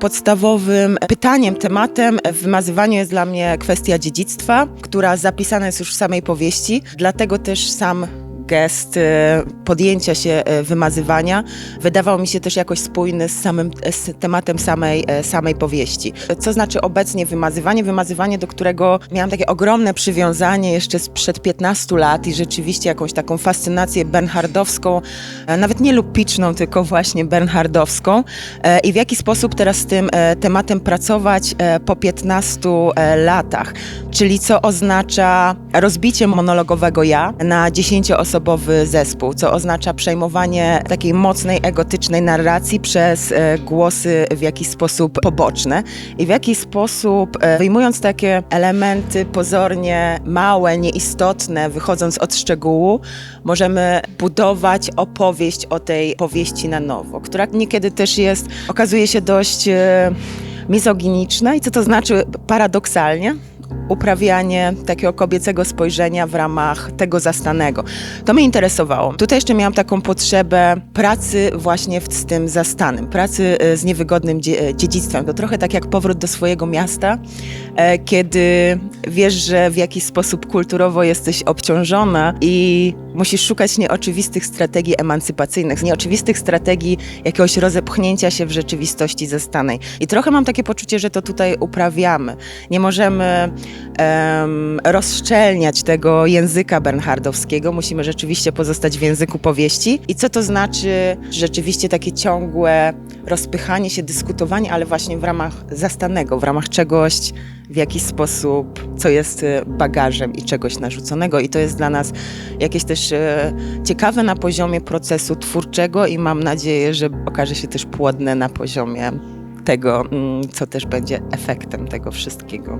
Podstawowym pytaniem, tematem w wymazywaniu jest dla mnie kwestia dziedzictwa, która zapisana jest już w samej powieści, dlatego też sam gest e, podjęcia się e, wymazywania wydawał mi się też jakoś spójny z samym z tematem samej, e, samej powieści. Co znaczy obecnie wymazywanie? Wymazywanie, do którego miałam takie ogromne przywiązanie jeszcze sprzed 15 lat i rzeczywiście jakąś taką fascynację bernhardowską, e, nawet nie lupiczną, tylko właśnie bernhardowską. E, I w jaki sposób teraz z tym tematem pracować po 15 e, latach? Czyli co oznacza rozbicie monologowego ja na dziesięcioosobowy zespół, co oznacza przejmowanie takiej mocnej, egotycznej narracji przez e, głosy w jakiś sposób poboczne i w jaki sposób, e, wyjmując takie elementy pozornie małe, nieistotne, wychodząc od szczegółu, możemy budować opowieść o tej powieści na nowo, która niekiedy też jest, okazuje się dość e, mizoginiczna i co to znaczy paradoksalnie? Uprawianie takiego kobiecego spojrzenia w ramach tego zastanego. To mnie interesowało. Tutaj jeszcze miałam taką potrzebę pracy właśnie z tym zastanym, pracy e, z niewygodnym e, dziedzictwem. To trochę tak jak powrót do swojego miasta, e, kiedy wiesz, że w jakiś sposób kulturowo jesteś obciążona i musisz szukać nieoczywistych strategii emancypacyjnych, nieoczywistych strategii jakiegoś rozepchnięcia się w rzeczywistości zastanej. I trochę mam takie poczucie, że to tutaj uprawiamy. Nie możemy em, rozszczelniać tego języka bernhardowskiego, musimy rzeczywiście pozostać w języku powieści. I co to znaczy rzeczywiście takie ciągłe rozpychanie się, dyskutowanie, ale właśnie w ramach zastanego, w ramach czegoś, w jakiś sposób, co jest e, bagażem i czegoś narzuconego. I to jest dla nas jakieś też e, ciekawe na poziomie procesu twórczego i mam nadzieję, że okaże się też płodne na poziomie tego, mm, co też będzie efektem tego wszystkiego.